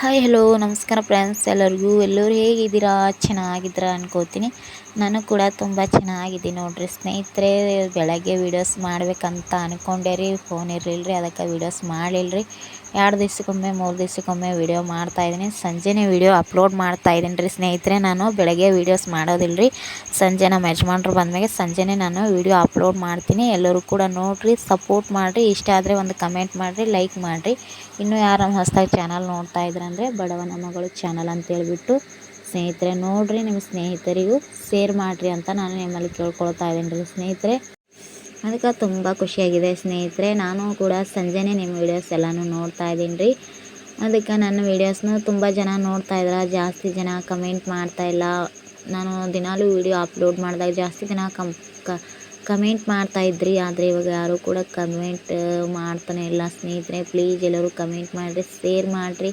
Hi hello ನಮಸ್ಕಾರ friends ಎಲ್ಲರಿಗೂ. ಎಲ್ಲರೂ ಹೇಗಿದ್ದೀರಾ? ಚೆನ್ನಾಗಿದ್ದೀರಾ ಅನ್ಕೋತೀನಿ. ನಾನು ಕೂಡ ತುಂಬ ಚೆನ್ನಾಗಿದ್ದೀನಿ ನೋಡ್ರಿ. ಸ್ನೇಹಿತರೆ ಬೆಳಗ್ಗೆ ವೀಡಿಯೋಸ್ ಮಾಡಬೇಕಂತ ಅಂದ್ಕೊಂಡೆ ರೀ. ಫೋನ್ ಇರಲಿಲ್ಲ ರೀ ಅದಕ್ಕೆ ವೀಡಿಯೋಸ್ ಮಾಡಲಿಲ್ಲ ರೀ ಎರಡು ದಿವ್ಸಕ್ಕೊಮ್ಮೆ, ಮೂರು ದಿವ್ಸಕ್ಕೊಮ್ಮೆ ವೀಡಿಯೋ ಮಾಡ್ತಾಯಿದ್ದೀನಿ ಸಂಜೆನೇ ವೀಡಿಯೋ ಅಪ್ಲೋಡ್ ಮಾಡ್ತಾಯಿದ್ದೀನಿ ರೀ ಸ್ನೇಹಿತರೆ ನಾನು. ಬೆಳಗ್ಗೆ ವೀಡಿಯೋಸ್ ಮಾಡೋದಿಲ್ಲ ರೀ ಸಂಜೆ ನಮ್ಮ ಯಜಮಾನ್ರು ಬಂದಮೇಲೆ ಸಂಜೆನೇ ನಾನು ವೀಡಿಯೋ ಅಪ್ಲೋಡ್ ಮಾಡ್ತೀನಿ. ಎಲ್ಲರೂ ಕೂಡ ನೋಡಿರಿ ಸಪೋರ್ಟ್ ಮಾಡಿರಿ. ಇಷ್ಟ ಆದರೆ ಒಂದು ಕಮೆಂಟ್ ಮಾಡಿರಿ ಲೈಕ್ ಮಾಡಿರಿ. ಇನ್ನೂ ಯಾರು ನಮ್ಮ ಹೊಸದಾಗಿ ಚಾನಲ್ ನೋಡ್ತಾ ಇದ್ರಂದರೆ ಬಡವನ ಮಗಳು ಚಾನಲ್ ಅಂತೇಳ್ಬಿಟ್ಟು ಸ್ನೇಹಿತರೆ ನೋಡಿರಿ ನಿಮ್ಮ ಸ್ನೇಹಿತರಿಗೂ ಶೇರ್ ಮಾಡಿರಿ ಅಂತ ನಾನು ನಿಮ್ಮಲ್ಲಿ ಕೇಳ್ಕೊಳ್ತಾ ಇದ್ದೀನಿ ರೀ ಸ್ನೇಹಿತರೆ. ಅದಕ್ಕೆ ತುಂಬ ಖುಷಿಯಾಗಿದೆ ಸ್ನೇಹಿತರೆ. ನಾನು ಕೂಡ ಸಂಜೆನೇ ನಿಮ್ಮ ವೀಡಿಯೋಸ್ ಎಲ್ಲನೂ ನೋಡ್ತಾ ಇದ್ದೀನಿ ರೀ. ಅದಕ್ಕೆ ನನ್ನ ವೀಡಿಯೋಸ್ನು ತುಂಬ ಜನ ನೋಡ್ತಾ ಇದ್ದಾರೆ ಜಾಸ್ತಿ ಜನ ಕಮೆಂಟ್ ಮಾಡ್ತಾಯಿಲ್ಲ ನಾನು ದಿನಾಲೂ ವೀಡಿಯೋ ಅಪ್ಲೋಡ್ ಮಾಡಿದಾಗ ಜಾಸ್ತಿ ಜನ ಕಮ್ ಕಮೆಂಟ್ ಮಾಡ್ತಾಯಿದ್ರಿ ಆದರೆ ಇವಾಗ ಯಾರೂ ಕೂಡ ಕಮೆಂಟ್ ಮಾಡ್ತಾನೆ ಇಲ್ಲ ಸ್ನೇಹಿತರೆ. ಪ್ಲೀಸ್ ಎಲ್ಲರೂ ಕಮೆಂಟ್ ಮಾಡಿರಿ ಶೇರ್ ಮಾಡಿರಿ.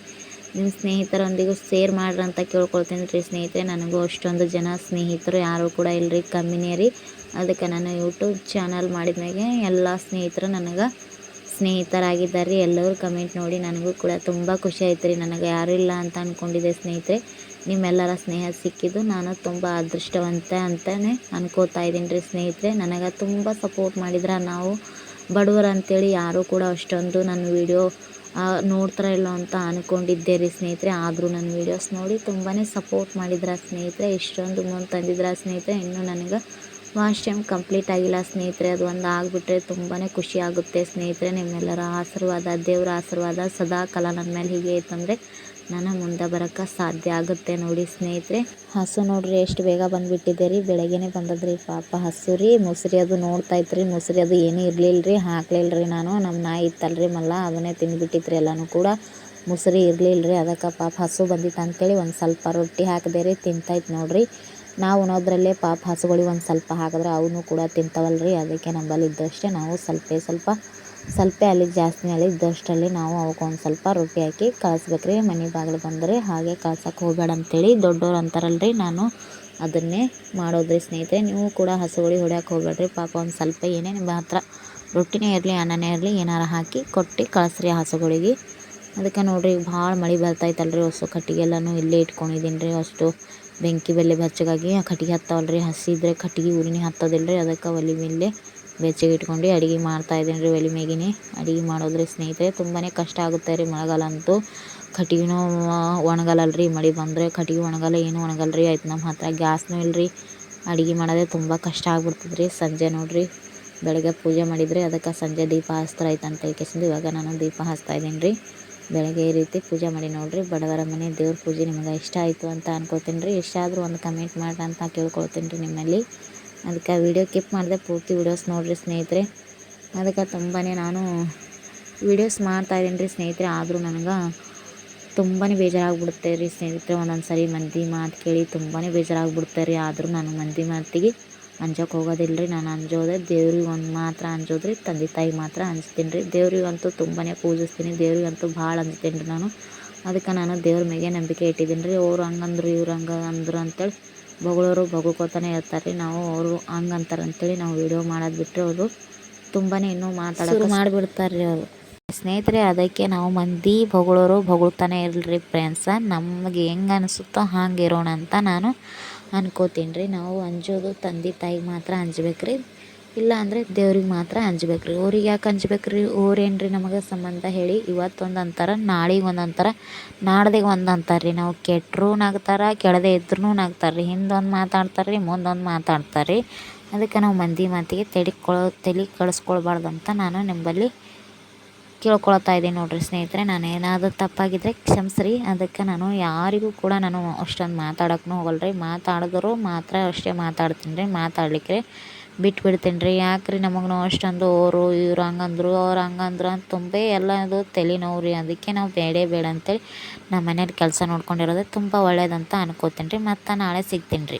ನಿಮ್ಮ ಸ್ನೇಹಿತರೊಂದಿಗೂ ಶೇರ್ ಮಾಡ್ರಿ ಅಂತ ಕೇಳ್ಕೊಳ್ತೀನಿ ರೀ ಸ್ನೇಹಿತರೆ. ನನಗೂ ಅಷ್ಟೊಂದು ಜನ ಸ್ನೇಹಿತರು ಯಾರೂ ಕೂಡ ಇಲ್ಲರಿ ಕಮ್ಮಿನೇ ರೀ. ಅದಕ್ಕೆ ನಾನು ಯೂಟ್ಯೂಬ್ ಚಾನಲ್ ಮಾಡಿದ್ಮೇಲೆ ಎಲ್ಲ ಸ್ನೇಹಿತರು ನನಗೆ ಸ್ನೇಹಿತರಾಗಿದ್ದಾರೆ. ರೀ ಎಲ್ಲರೂ ಕಮೆಂಟ್ ನೋಡಿ ನನಗೂ ಕೂಡ ತುಂಬ ಖುಷಿ ಆಯ್ತು ರೀ. ನನಗೆ ಯಾರೂ ಇಲ್ಲ ಅಂತ ಅಂದ್ಕೊಂಡಿದ್ದೆ ಸ್ನೇಹಿತರೆ. ನಿಮ್ಮೆಲ್ಲರ ಸ್ನೇಹ ಸಿಕ್ಕಿದ್ದು ನಾನು ತುಂಬ ಅದೃಷ್ಟವಂತ ಅಂತಲೇ ಅನ್ಕೋತಾ ಇದ್ದೀನಿ ರೀ ಸ್ನೇಹಿತರೆ. ನನಗೆ ತುಂಬ ಸಪೋರ್ಟ್ ಮಾಡಿದ್ರೆ ನಾವು ಬಡವರು ಅಂತೇಳಿ ಯಾರೂ ಕೂಡ ಅಷ್ಟೊಂದು ನನ್ನ ವೀಡಿಯೋ ನೋಡ್ತಾರ ಇಲ್ಲ ಅಂತ ಅಂದ್ಕೊಂಡಿದ್ದೆ ರೀ ಸ್ನೇಹಿತರೆ. ಆದರೂ ನನ್ನ ವೀಡಿಯೋಸ್ ನೋಡಿ ತುಂಬಾ ಸಪೋರ್ಟ್ ಮಾಡಿದ್ರ ಸ್ನೇಹಿತರೆ. ಇಷ್ಟೊಂದು ಮುಂದೆ ತಂದಿದ್ರ ಸ್ನೇಹಿತರೆ. ಇನ್ನೂ ನನಗೆ ವಾಶ್ ಟೈಮ್ ಕಂಪ್ಲೀಟ್ ಆಗಿಲ್ಲ ಸ್ನೇಹಿತರೆ. ಅದು ಒಂದು ಆಗಿಬಿಟ್ರೆ ತುಂಬಾ ಖುಷಿ ಆಗುತ್ತೆ ಸ್ನೇಹಿತರೆ. ನಿಮ್ಮೆಲ್ಲರ ಆಶೀರ್ವಾದ, ದೇವರ ಆಶೀರ್ವಾದ ಸದಾ ಕಾಲ ನನ್ನ ಮೇಲೆ ಹೀಗೆ ಇತ್ತಂದರೆ ನಾನು ಮುಂದೆ ಬರೋಕ್ಕೆ ಸಾಧ್ಯ ಆಗುತ್ತೆ ನೋಡಿ ಸ್ನೇಹಿತರೆ. ಹಸು ನೋಡ್ರಿ ಎಷ್ಟು ಬೇಗ ಬಂದುಬಿಟ್ಟಿದೆ ರೀ. ಬೆಳಗ್ಗೆನೇ ಬಂದದ್ರಿ ಪಾಪ ಹಸು ರೀ. ಮುಸ್ರಿ ಅದು ನೋಡ್ತಾ ಇತ್ತು ರೀ. ಮುಸ್ರಿ ಅದು ಏನೂ ಇರಲಿಲ್ಲ ರೀ. ಹಾಕ್ಲಿಲ್ಲ ರೀ ನಾನು. ನಮ್ಮ ನಾಯಿ ಇತ್ತಲ್ರಿ ಮಲ್ಲ. ಅದನ್ನೇ ತಿಂದುಬಿಟ್ಟಿತ್ತು ರೀ ಎಲ್ಲನೂ ಕೂಡ. ಮುಸ್ರಿ ಇರಲಿಲ್ಲ ರೀ. ಅದಕ್ಕೆ ಪಾಪ ಹಸು ಬಂದಿತ್ತು ಅಂತೇಳಿ ಒಂದು ಸ್ವಲ್ಪ ರೊಟ್ಟಿ ಹಾಕಿದೆ ರೀ ತಿಂತಾಯ್ತು ನೋಡ್ರಿ. ನಾವು ಉಣೋದ್ರಲ್ಲೇ ಪಾಪ ಹಸುಗಳಿಗೆ ಒಂದು ಸ್ವಲ್ಪ ಹಾಕಿದ್ರೆ ಅವನು ಕೂಡ ತಿಂತಾವಲ್ಲ ರೀ ಅದಕ್ಕೆ ನಂಬಲ್ಲಿ ಇದ್ದಷ್ಟೇ ನಾವು ಸ್ವಲ್ಪ ಸ್ವಲ್ಪ ಸ್ವಲ್ಪ ಅಲ್ಲಿ ಜಾಸ್ತಿ ಅಲ್ಲಿ ಇದ್ದಷ್ಟರಲ್ಲಿ ನಾವು ಅವಕ್ಕೆ ಒಂದು ಸ್ವಲ್ಪ ರೊಟ್ಟಿ ಹಾಕಿ ಕಳಿಸ್ಬೇಕು ರೀ ಮನೆ ಬಾಗಿಲು ಬಂದರೆ ಹಾಗೆ ಕಳ್ಸಕ್ಕೆ ಹೋಗಬೇಡ ಅಂತೇಳಿ ದೊಡ್ಡವ್ರು ಅಂತಾರಲ್ಲ ರೀ ನಾನು ಅದನ್ನೇ ಮಾಡೋದ್ರಿ ಸ್ನೇಹಿತರೆ. ನೀವು ಕೂಡ ಹಸುಗಳಿಗೆ ಹೊಡ್ಯಕ್ಕೆ ಹೋಗ್ಬೇಡ್ರಿ, ಪಾಪ ಒಂದು ಸ್ವಲ್ಪ ಏನೇ ನಿಮ್ಮ ಹತ್ರ ರೊಟ್ಟಿನೇ ಇರಲಿ, ಅನ್ನನೇ ಇರಲಿ, ಏನಾರ ಹಾಕಿ ಕೊಟ್ಟು ಕಳಿಸ್ರಿ ಹಸುಗಳಿಗೆ. ಅದಕ್ಕೆ ನೋಡಿರಿ, ಭಾಳ ಮಳೆ ಬರ್ತೈತಲ್ರಿ ಹೊಸ ಕಟ್ಟಿಗೆಲ್ಲನೂ ಇಲ್ಲೇ ಇಟ್ಕೊಂಡಿದ್ದೀನಿ ರೀ ಅಷ್ಟು ಬೆಂಕಿ ಬೆಲೆ ಬೆಚ್ಚಗಾಗಿ ಕಟ್ಟಿಗೆ ಹತ್ತಾವಲ್ಲ ರೀ ಹಸಿದ್ರೆ ಕಟ್ಟಿಗೆ ಉರಿನೇ ಹತ್ತೋದಿಲ್ಲ ರೀ ಅದಕ್ಕೆ ಒಲೆ ಮೇಲೆ ಬೆಚ್ಚಗೆ ಇಟ್ಕೊಂಡು ಅಡುಗೆ ಮಾಡ್ತಾಯಿದ್ದೀನಿ ರೀ ಒಲೆ ಮೇಗಿನೇ. ಅಡುಗೆ ಮಾಡೋದ್ರಿ ಸ್ನೇಹಿತರೆ ತುಂಬಾ ಕಷ್ಟ ಆಗುತ್ತೆ ರೀ ಮಳೆಗಾಲ ಅಂತೂ. ಕಟ್ಟಿಗೆನೂ ಒಣಗಲ್ಲ ರೀ ಮಳೆ ಬಂದರೆ. ಕಟ್ಟಿಗೆ ಒಣಗಲ್ಲ, ಏನೂ ಒಣಗಲ್ಲ ರೀ. ಆಯ್ತು ನಮ್ಮ ಹತ್ರ ಗ್ಯಾಸ್ನೂ ಇಲ್ಲ ರೀ. ಅಡುಗೆ ಮಾಡೋದೇ ತುಂಬ ಕಷ್ಟ ಆಗ್ಬಿಡ್ತದೆ ರೀ. ಸಂಜೆ ನೋಡಿರಿ, ಬೆಳಗ್ಗೆ ಪೂಜೆ ಮಾಡಿದರೆ ಅದಕ್ಕೆ ಸಂಜೆ ದೀಪ ಹಚ್ತಾರೆ ಆಯ್ತು ಅಂತ ಹೇಳ್ಕೆಸಿಂದು ಇವಾಗ ನಾನು ದೀಪ ಹಚ್ತಾಯಿದ್ದೀನಿ ರೀ. ಬೆಳಗ್ಗೆ ಈ ರೀತಿ ಪೂಜೆ ಮಾಡಿ ನೋಡಿರಿ. ಬಡವರ ಮನೆ ದೇವ್ರ ಪೂಜೆ ನಿಮಗೆ ಇಷ್ಟ ಆಯಿತು ಅಂತ ಅನ್ಕೋತೀನಿ ರೀ. ಇಷ್ಟ ಆದರೂ ಒಂದು ಕಮೆಂಟ್ ಮಾಡ್ರಿ ಅಂತ ಕೇಳ್ಕೊಳ್ತೀನಿ ರೀ ನಿಮ್ಮಲ್ಲಿ. ಅದಕ್ಕೆ ವೀಡಿಯೋ ಕಿಪ್ ಮಾಡಿದೆ ಪೂರ್ತಿ ವೀಡಿಯೋಸ್ ನೋಡಿರಿ ಸ್ನೇಹಿತರೆ. ಅದಕ್ಕೆ ತುಂಬಾ ನಾನು ವೀಡಿಯೋಸ್ ಮಾಡ್ತಾಯಿದ್ದೀನಿ ರೀ ಸ್ನೇಹಿತರೆ. ಆದರೂ ನನಗೆ ತುಂಬಾ ಬೇಜಾರಾಗ್ಬಿಡುತ್ತೆ ರೀ ಸ್ನೇಹಿತರೆ. ಒಂದೊಂದು ಸರಿ ಮಂದಿ ಮಾತು ಕೇಳಿ ತುಂಬಾ ಬೇಜಾರಾಗ್ಬಿಡುತ್ತೆ ರೀ. ಆದರೂ ನಾನು ಮಂದಿ ಮಾತಿಗೆ ಅಂಜೋಕೆ ಹೋಗೋದಿಲ್ಲ ರೀ. ನಾನು ಅಂಜೋದೆ, ದೇವ್ರಿಗೆ ಒಂದು ಮಾತ್ರ ಅಂಜೋದ್ರಿ ತಂದೆ ತಾಯಿ ಮಾತ್ರ ಅಂಜ್ತೀನಿ ರೀ. ದೇವ್ರಿಗಂತೂ ತುಂಬಾ ಪೂಜಿಸ್ತೀನಿ. ದೇವ್ರಿಗಂತೂ ಭಾಳ ಅಂಜ್ತೀನಿ ರೀ ನಾನು. ಅದಕ್ಕೆ ನಾನು ದೇವ್ರ ಮೇಲೆ ನಂಬಿಕೆ ಇಟ್ಟಿದ್ದೀನಿ ರೀ. ಅವ್ರು ಹಂಗಂದ್ರು, ಇವ್ರು ಹಂಗೆ ಅಂದ್ರು ಅಂತೇಳಿ ಬೊಗಳೋರು ಬೊಗಳ್ಕೊತಾನೆ ಇರ್ತಾರೆ. ನಾವು ಅವರು ಹಂಗೆ ಅಂತಾರೆ ಅಂತೇಳಿ ನಾವು ವಿಡಿಯೋ ಮಾಡೋದು ಬಿಟ್ಟರೆ ಅವರು ತುಂಬಾ ಇನ್ನೂ ಮಾತಾಡೋದು ಮಾಡಿಬಿಡ್ತಾರೆ ರೀ ಅವರು. ಸ್ನೇಹಿತರೆ ಅದಕ್ಕೆ ನಾವು ಮಂದಿ ಬೊಗಳೋರು ಬೊಗಳ್ತಾನೆ ಇರಲಿ ಫ್ರೆಂಡ್ಸ ನಮಗೆ ಹೆಂಗೆ ಅನಿಸುತ್ತೋ ಹಂಗೆ ಇರೋಣ ಅಂತ ನಾನು ಅನ್ಕೋತೀನಿ ರೀ ನಾವು ಅಂಜೋದು ತಂದೆ ತಾಯಿಗೆ ಮಾತ್ರ ಅಂಜ್ಬೇಕು ರೀ ಇಲ್ಲ ಅಂದರೆ ದೇವ್ರಿಗೆ ಮಾತ್ರ ಅಂಜ್ಬೇಕು ರೀ ಅವ್ರಿಗೆ ಯಾಕೆ ಅಂಜ್ಬೇಕು ರೀ ನಮಗೆ ಸಂಬಂಧ ಹೇಳಿ ಇವತ್ತೊಂದು ಅಂತಾರೆ, ನಾಳೆಗೆ ಒಂದು ಅಂತಾರೆ, ನಾಡ್ದಿಗೆ ಒಂದು ಅಂತಾರೆ ರೀ ನಾವು ಕೆಟ್ಟರೂ ನಗ್ತಾರೆ ಕೆಳದೆ ಇದ್ರೂ ನಗ್ತಾರೆ ರೀ ಹಿಂದೊಂದು ಮಾತಾಡ್ತಾರೆ ರೀ ಮುಂದೊಂದು ಮಾತಾಡ್ತಾರೆ ರೀ ಅದಕ್ಕೆ ನಾವು ಮಂದಿ ಮಾತಿಗೆ ತೆಡಿಕೊಳ್ಳೋ ತಲೆ ಕಳಿಸ್ಕೊಳ್ಬಾರ್ದು ಅಂತ ನಾನು ನಿಮ್ಮಲ್ಲಿ ಕೇಳ್ಕೊಳ್ತಾ ಇದ್ದೀನಿ ನೋಡಿರಿ ಸ್ನೇಹಿತರೆ. ನಾನು ಏನಾದರೂ ತಪ್ಪಾಗಿದ್ದರೆ ಕ್ಷಮಿಸ್ರಿ. ಅದಕ್ಕೆ ನಾನು ಯಾರಿಗೂ ಕೂಡ ನಾನು ಅಷ್ಟೊಂದು ಮಾತಾಡೋಕ್ಕೂ ಹೋಗಲ್ಲ ರೀ ಮಾತಾಡಿದ್ರು ಮಾತ್ರ ಅಷ್ಟೇ ಮಾತಾಡ್ತೀನಿ ರೀ ಮಾತಾಡ್ಲಿಕ್ಕೆ ಬಿಟ್ಬಿಡ್ತೀನಿ ರೀ ಯಾಕೆ ರೀ ನಮಗೆ ಅಷ್ಟೊಂದು ಅವರು, ಇವ್ರು ಹಂಗಂದ್ರು, ಅವ್ರು ಹಂಗಂದ್ರು ಅಂತ ತುಂಬ ಎಲ್ಲದು ತಲೆ ನೋವು ರೀ ಅದಕ್ಕೆ ನಾವು ಬೇಡೇ ಬೇಡ ಅಂತೇಳಿ ನಮ್ಮ ಮನೇಲಿ ಕೆಲಸ ನೋಡ್ಕೊಂಡಿರೋದೇ ತುಂಬ ಒಳ್ಳೇದಂತ ಅನ್ಕೋತೀನಿ ರೀ ಮತ್ತು ನಾಳೆ ಸಿಗ್ತೀನಿ ರೀ